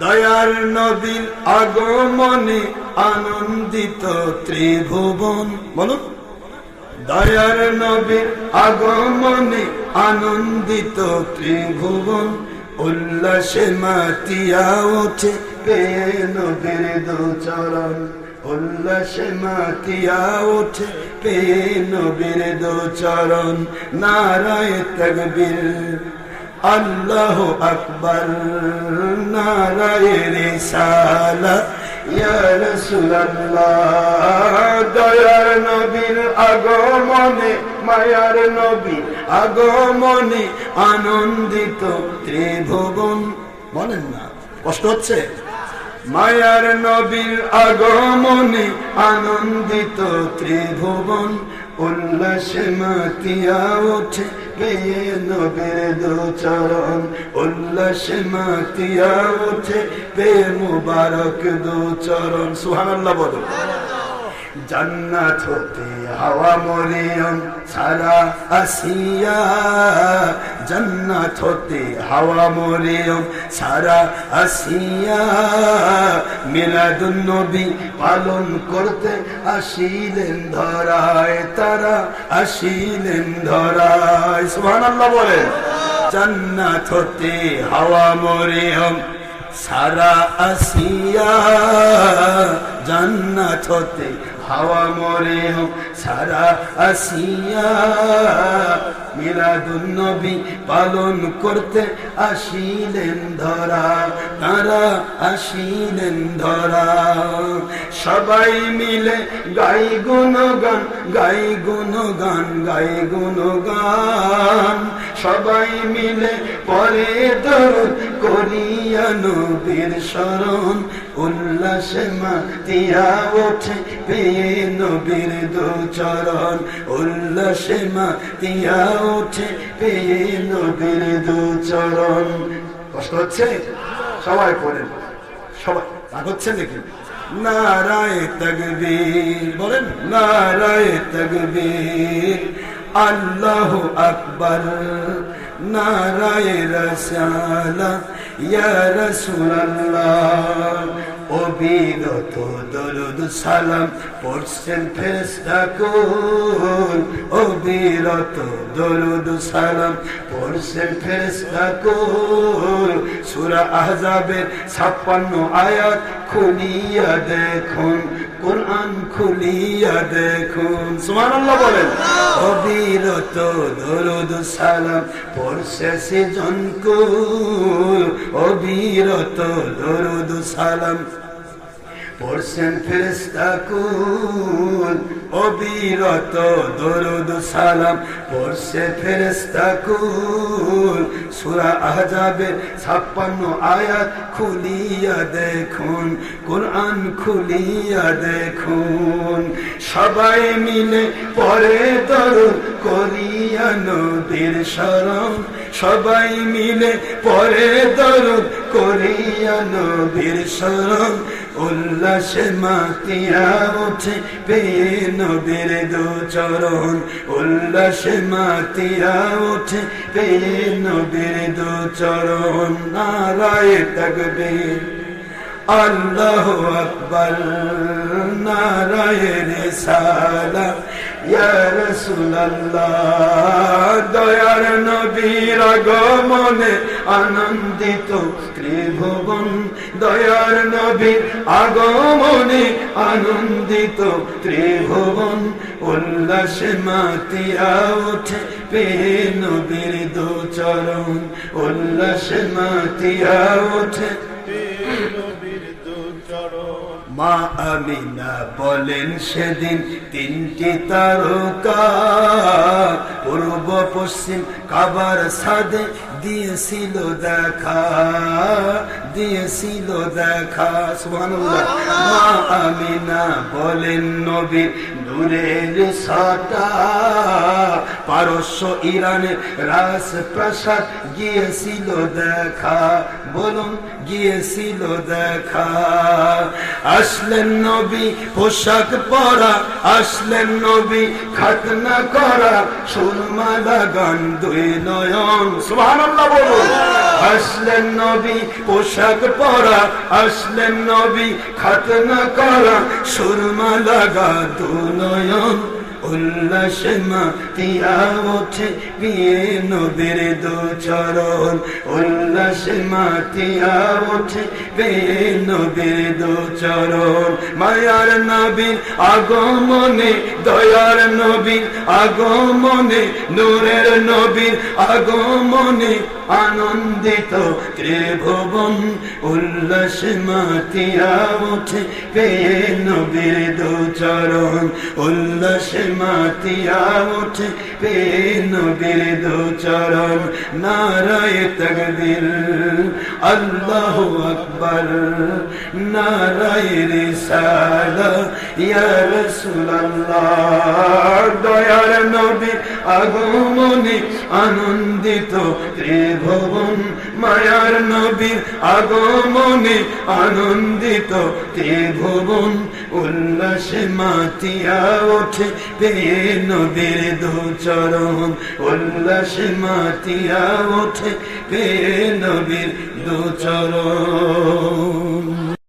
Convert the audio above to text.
দয়ার নবীর আগমনে আনন্দিত ত্রিভুবন। বলুন। দয়ার নবীর আগমনে আনন্দিত ত্রিভুবন। উল্লাসে মাতিয়া ওঠে নবীর দোচরণ। উল্লাসে মাতিয়া ওঠে পেয়ে নবীর দোচরণ। নারায় তকবীর। আল্লাহ আকবর, নারায় রিসালা। ইয়া রাসূলুল্লাহ, দয়ার নবীর আগমনে, মায়ার নবী আগমনে আনন্দিত ত্রিভুবন। বলেন না, কষ্ট হচ্ছে? মায়ার নবীর আগমনে আনন্দিত ত্রিভুবন। উল্লাসে মাতিয়া ওঠে পেয়ে নবীর দোচরণ উল্লাসে মাতিয়া ওঠে পেয়ে মুবারক দোচরণ সুহানাল্লাহ বলো। জান্নাত হতে হাওয়া মরিয়ম, সারা আসিয়া জান্নাত হতে হাওয়া মরিয়ম সারা আসিয়া মিলাদুন নবী পালন করতে আসিলেন ধরায়, তারা আসিলেন ধরায়। সুবহানাল্লাহ বলেন, জান্নাত হতে হাওয়া মরিয়ম সারা আসিয়া জান্নাত হতে হাওয়া মরে সারা আসিয়া মিলাদুন নবী পালন করতে আসিলেন ধরা, তারা আসিলেন ধরা। সবাই মিলে গাই গুণগান গাই গুণগান গাই গুণগান। সবাই মিলে পরে দরদ করিয়া নবীর শরণ উল্লাসে মাতিয়া ওঠে পেয়ে নবীর দুচরণ উল্লাসে মাতিয়া ওঠে পেয়ে নবীর দুচরণ কষ্ট হচ্ছে? সবাই পড়েন। সবাই। রাগ হচ্ছে নাকি? নারায় তকবীর। বলেন, নারায় তকবীর। আল্লাহ আকবর। নারায় রসালা ইয়া রাসূলুল্লাহ। অবিরত দরুদ সালাম পড়ছেন ফেরেশতা কুল অবিরত দরুদ সালাম পড়ছেন ফেরেশতা কুল সূরা আহজাবের 56 আয়াত খুলিয়া দেখুন, কোরআন খুলিয়া দেখুন। সুবহানাল্লাহ বলেন, অবিরত দরুদ সালাম পড়ছে সে জনকুল অবিরত দরুদ সালাম পড়ছেন ফেরেস্তা কুল, অবিরত দরুদ সালাম। পড়ছে ফেরেস্তা কুল, সূরা আহজাবের 56 আয়াত খুলিয়া দেখুন, কোরআন খুলিয়া দেখুন। সবাই মিলে পরে দরুদ করিয়া নবীর শরণ। সবাই মিলে পরে দরুদ করিয়া নবীর শরণ। উল্লাসে মাতিয়া ওঠে পেয়ে নবীর দু চরণ। উল্লাসে মাতিয়া ওঠে পেয়ে নবীর দু চরণ। নারায় তকবীর, আল্লাহ আকবর। নারায় রেসালা ইয়া রাসূলুল্লাহ। দয়ার নবীর আগমনে আনন্দিত ত্রিভুবন, দয়ার নবীর আগমনে আনন্দিত ত্রিভুবন, উল্লাসে মাতিয়া ওঠে পেয়ে নবীর দু চরণ, উল্লাসে মাতিয়া ওঠে মা আমিনা বলেন সেদিন তিনটি তারকা, পূর্ব পশ্চিম কাবার সাদে দিয়েছিল দেখা দিয়েছিল দেখা, সুবহানাল্লাহ। মা আমিনা বলেন নবীর নূরের সাটা, পারস্য ইরানের রাস প্রাসাদ গিয়েছিল দেখা, বলুন, গিয়েছিল দেখা। আসলেন নবী, পোশাক পরা, আসলেন নবী, খাতনা করা সুরমা লাগান দুই নয়ন সুবহানাল্লাহ বলুন। আসলেন নবী পোশাক পরা আসলেন নবী খাতনা করা সুরমা লাগা দু নয়ন উল্লাসে মাতিয়া ওঠে বিয়ে নবীর দু চরণ। উল্লাসে ওঠে বিয়ে নবীর দু মায়ার নবীর আগমনে, দয়ার নবীর আগমনে, নূরের নবীর আগমনে আনন্দিত ত্রিভুবন। উল্লাস মাতিয়া ওঠে পেয়ে নবীর দু চরণ। উল্লাস মাতিয়া ওঠে পেয়ে নবীর দু চরণ, নারায় আল্লাহ আকবর, নারায় দয়ার নবী আগমনে আনন্দিত ত্রিভুবন। মায়ার নবীর আগমনে আনন্দিত ত্রিভুবন। উল্লাসে মাতিয়া ওঠে পেয়ে নদীর দু চরণ উল্লাসে মাতিয়া ওঠে পে নবীর দু চরণ।